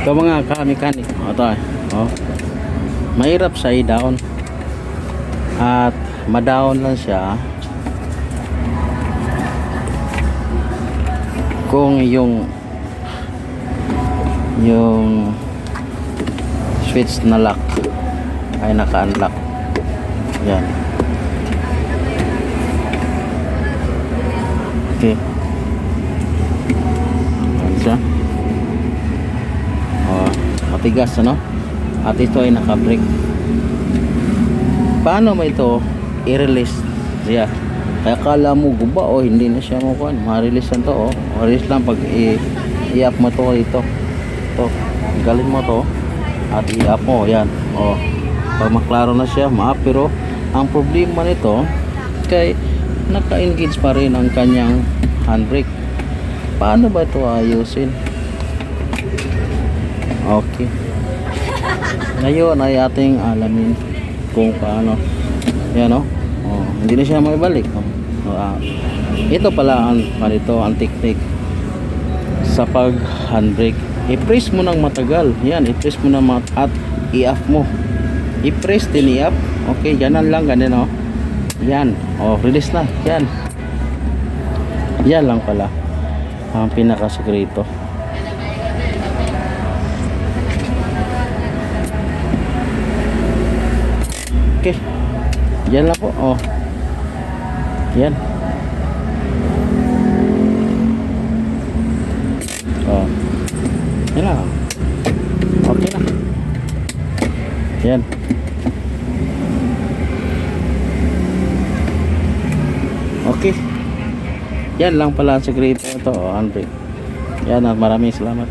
Ito mga ka-mechanic. Ito. Oh. Mahirap siya i-down. At ma-down lang siya kung yung yung switch na lock ay naka-unlock. Yan. Okay. Yan. Oh, matigas ano? At ito ay naka-brake. Paano mo ito i-release siya? Kaya kala mo guba o hindi na siya mo. Ma-release lang to oh. Ma-release lang pag i-up mo to ito. To. Galin mo to at i-up mo yan. Oh. Pag maklaro na siya, ma pero ang problema nito kay naka-engage pa rin ang kanyang handbrake. Paano ba ito ayusin? Okay. Ngayon ay ating alamin kung paano. Yan oh. oh hindi na siya maibalik. Oh. Oh, ah. ito pala ang panito ang technique sa pag handbrake. I-press mo ng matagal. Yan, i-press mo ng mat at i-off mo. I-press din i-off. Okay, ganan lang ganun oh. Yan. Oh, release na. Yan. Yan lang pala ang pinakasekreto. Okay. Yan lang po. Oh. Yan. Oh. Yan lang. Okay na. Yan. Okay. Yan lang pala ang sekreto ito. Oh, Andre. Yan at maraming salamat.